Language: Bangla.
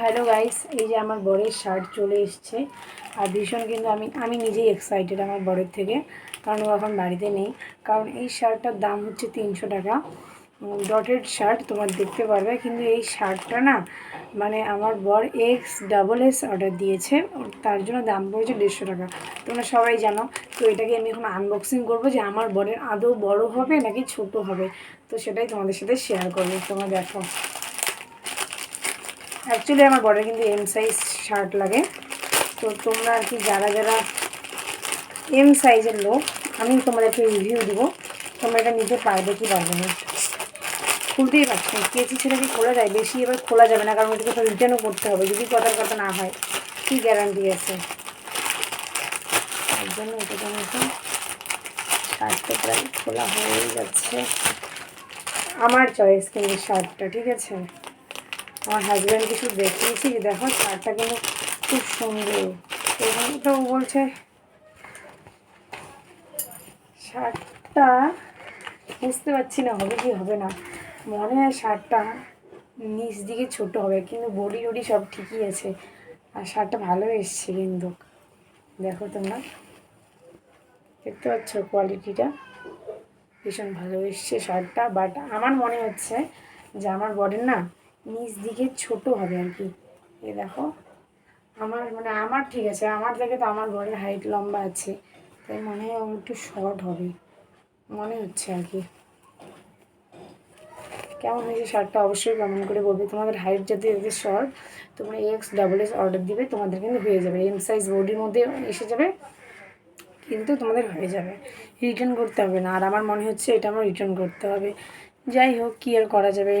হ্যালো গাইস এই যে আমার বরের শার্ট চলে এসছে। আর ভীষণ কিন্তু আমি আমি নিজেই এক্সাইটেড আমার বরের থেকে, কারণ ও এখন বাড়িতে নেই। কারণ এই শার্টটার দাম হচ্ছে তিনশো টাকা। ডটেড শার্ট তোমার দেখতে পারবে, কিন্তু এই শার্টটা না মানে আমার বর এক্স ডাবল এস অর্ডার দিয়েছে তার জন্য দাম পড়েছে দেড়শো টাকা। তোমরা সবাই জানো, তো এটাকে আমি এখন আনবক্সিং করব যে আমার বরের আদৌ বড় হবে নাকি ছোট হবে। তো সেটাই তোমাদের সাথে শেয়ার করব, তোমরা দেখো। অ্যাকচুয়ালি আমার বরের কিন্তু এম সাইজ শার্ট লাগে। তো তোমরা আর কি যারা যারা এম সাইজের লোক, আমি তোমাদেরকে রিভিউ দিব। তোমরা এটা নিতে পারবে কি পারবে না। খুলতেই পারছি কেচি ছেড়ে কি খোলা যায়? বেশি এবার খোলা যাবে না, কারণ এটাকে তো রিটার্নও করতে হবে। যদি কথার কথা না হয়, কী গ্যারান্টি আছে? তার জন্য এটাকে এখন শার্টটা প্রায় খোলা হয়ে যাচ্ছে। আমার চয়েস কিন্তু শার্টটা ঠিক আছে? আমার হাজব্যান্ড কিছু দেখিয়েছি দেখো শার্টটা কিন্তু খুব সুন্দর। তো এখন তো ও বলছে, শার্টটা বুঝতে পারছি না হবে কি হবে না। মনে হয় শার্টটা নিচ দিকে ছোট হবে, কিন্তু বডি টডি সব ঠিকই আছে। আর শার্টটা ভালো এসছে কিন্তু। দেখো তোমরা, দেখতে পাচ্ছ কোয়ালিটিটা ভীষণ ভালো এসছে শার্টটা বাট আমার মনে হচ্ছে যে আমার বডির না নিচ দিকে ছোট হবে আর কি। এ দেখো, আমার মানে আমার ঠিক আছে, আমার থেকে তো আমার বডির হাইট লম্বা আছে, তাই মনে হয় একটু শর্ট হবে, মনে হচ্ছে আর কি। কেমন হয়েছে শার্টটা অবশ্যই কমেন্ট করে বলবে। তোমাদের হাইট যদি যদি শর্ট তোমরা এক্স ডাবল এস অর্ডার দিবে, তোমাদের কিন্তু হয়ে যাবে। এম সাইজ বডির মধ্যে এসে যাবে, কিন্তু তোমাদের হয়ে যাবে। রিটার্ন করতে হবে না। আর আমার মনে হচ্ছে এটা আমার রিটার্ন করতে হবে। যাই হোক, কী আর করা যাবে?